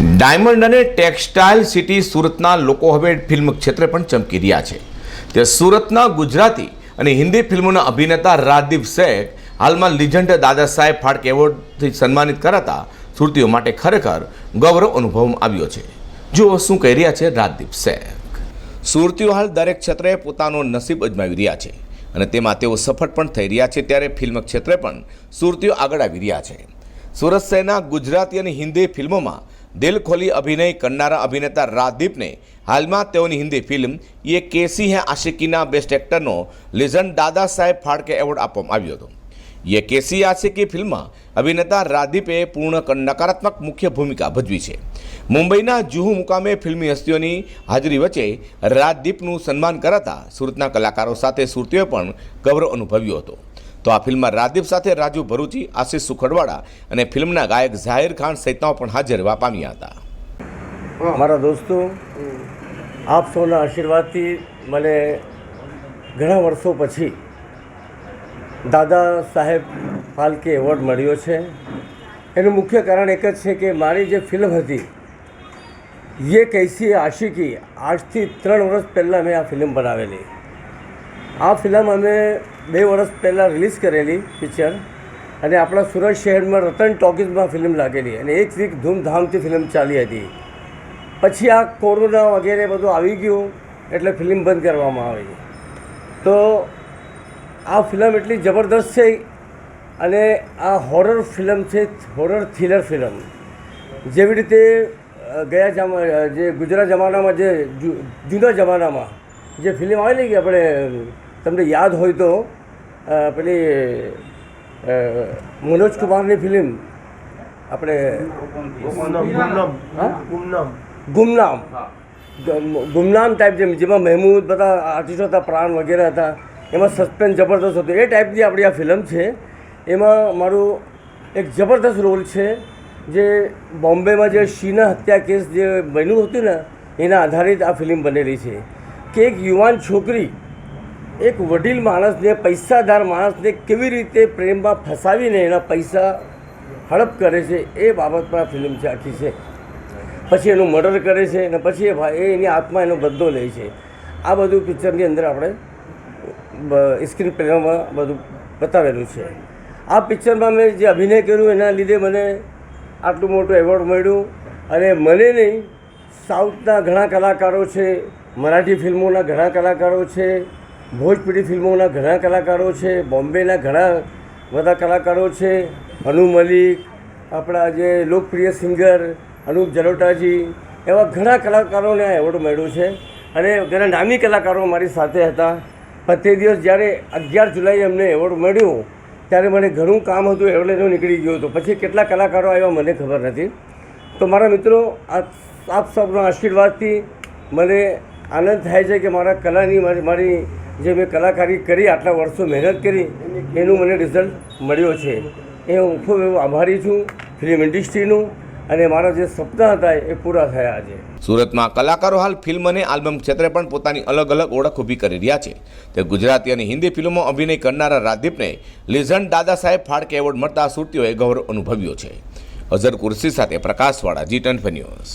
Diamond અને textile city સુરતના લોકો હવે ફિલ્મ ક્ષેત્રે પણ ચમકી રહ્યા છે. તે સુરતના ગુજરાતી અને હિન્દી ફિલ્મોના અભિનેતા રાજદીપ શેખ હાલમાં લિજન્ડ દાદા સાહેબ ફાળકે એવોર્ડથી સન્માનિત કરાતા સુરતીઓ માટે ખરેખર ગૌરવ અનુભવમાં આવ્યો છે. જુઓ શું કહી રહ્યા છે રાજદીપ શેખ. સુરતીઓ હાલ દરેક ક્ષેત્રે પોતાનો નસીબ અજમાવી રહ્યા છે અને તેમાં તેઓ સફળ પણ થઈ રહ્યા છે ત્યારે ફિલ્મ ક્ષેત્રે પણ સુરતીઓ આગળ આવી રહ્યા છે. સુરત શહેરના ગુજરાતી અને હિન્દી ફિલ્મોમાં દિલ ખોલી અભિનય કરનારા અભિનેતા રાજદીપને હાલમાં તેઓની હિન્દી ફિલ્મ યે કેસી હે આશિકીના best એક્ટરનો listen Dada Saheb Phalke award આપવામાં આવ્યો હતો. યે કેસી આશિકી ફિલ્મમાં અભિનેતા રાદીપે પૂર્ણ નકારાત્મક મુખ્ય ભૂમિકા ભજવી છે. મુંબઈના જુહુ મુકામે ફિલ્મી હસ્તીઓની હાજરી વચ્ચે રાજદીપનું સન્માન કરાતા સુરતના કલાકારો સાથે સુરતીઓએ પણ ગૌરવ અનુભવ્યો હતો. તો આ ફિલ્મમાં રાદીપ સાથે રાજુ ભરૂચી, આશિષ સુખડવાડા અને ફિલ્મના ગાયક ઝાહિર ખાન સહિતનાઓ પણ હાજર રહેવા પામ્યા હતા. મારા દોસ્તો, આપ સૌના આશીર્વાદથી મને ઘણા વર્ષો પછી દાદા સાહેબ ફાલ્કે એવોર્ડ મળ્યો છે. એનું મુખ્ય કારણ એક જ છે કે મારી જે ફિલ્મ હતી, યે કૈસી આશિકી, આજથી ત્રણ વર્ષ પહેલાં મેં આ ફિલ્મ બનાવેલી. આ ફિલ્મ અમે બે વર્ષ પહેલાં રિલીઝ કરેલી પિક્ચર અને આપણા સુરત શહેરમાં રતન ટોકીઝમાં ફિલ્મ લાગેલી અને એક વીક ધૂમધામથી ફિલ્મ ચાલી હતી. પછી આ કોરોના વગેરે બધું આવી ગયું એટલે ફિલ્મ બંધ કરવામાં આવી. તો આ ફિલ્મ એટલી જબરદસ્ત છે અને આ હોરર ફિલ્મ છે હોરર થ્રિલર ફિલ્મ જેવી રીતે ગયા જમા જે ગુજરાત જમાનામાં જે જૂના જમાનામાં જે ફિલ્મ આવેલી કે આપણે તમને યાદ હોય તો પેલી મનોજ કુમારની ફિલ્મ આપણે? ગુમનામ. ગમ- ગુમનામ ટાઈપ જેમ, જેમાં મહેમૂદ બધા આર્ટિસ્ટો હતા, પ્રાણ વગેરે હતા. એમાં સસ્પેન્સ જબરદસ્ત હતો. એ ટાઈપની આપણી આ ફિલ્મ છે. એમાં મારું એક જબરદસ્ત રોલ છે, જે બોમ્બેમાં જે શીના હત્યા કેસ જે બન્યું હતું ને, એના આધારિત આ ફિલ્મ બનેલી છે. કે એક યુવાન છોકરી એક વડીલ માણસને, પૈસાદાર માણસને કેવી રીતે પ્રેમમાં ફસાવીને એના પૈસા હડપ કરે છે એ બાબત પર આ ફિલ્મ છે, આખી છે. પછી એનું મર્ડર કરે છે અને પછી એ એની આત્મા એનો બદલો લે છે. આ બધું પિક્ચરની અંદર આપણે સ્ક્રીન પ્લેમાં બધું બતાવેલું છે. આ પિક્ચરમાં મેં જે અભિનય કર્યું એના લીધે મને આટલું મોટું એવોર્ડ મળ્યું અને મને નહીં, સાઉથના ઘણા કલાકારો છે, મરાઠી ફિલ્મોના ઘણા કલાકારો છે ભોજપુરી ફિલ્મોના ઘણા કલાકારો છે, બોમ્બેના ઘણા બધા કલાકારો છે. અનુ મલિક, આપણા જે લોકપ્રિય સિંગર અનુપ જલોટાજી એવા ઘણા કલાકારોને આ એવોર્ડ મળ્યો છે. અને ઘણા નામી કલાકારો મારી સાથે હતા. પણ તે દિવસ જ્યારે અગિયાર જુલાઈએ અમને એવોર્ડ મળ્યું, ત્યારે મને ઘણું કામ હતું, એવોર્ડ હું નીકળી ગયો હતો. પછી કેટલા કલાકારો આવ્યા મને ખબર નથી. તો મારા મિત્રો, આ આપ સૌના આશીર્વાદથી મને આનંદ થાય છે કે મારા કલાની મારી જે મેં કલાકારી કરી, આટલા વર્ષો મહેનત કરી, એનું મને રિઝલ્ટ મળ્યો છે. એ હું ખૂબ એવો આભારી છું ફિલ્મ ઇન્ડસ્ટ્રીનું અને મારા જે સપના હતા એ પૂરા થયા આજે. સુરતમાં કલાકારો હાલ ફિલ્મ અને આલ્બમ ક્ષેત્રે પણ પોતાની અલગ અલગ ઓળખ ઊભી કરી રહ્યા છે. તે ગુજરાતી અને હિન્દી ફિલ્મો અભિનય કરનારા રાજદીપને લિઝન્ડ દાદા સાહેબ ફાળકે એવોર્ડ મળતા સુરતીઓએ ગૌરવ અનુભવ્યો છે. અઝર કુર્સી સાથે પ્રકાશવાળા જી ટન ન્યૂઝ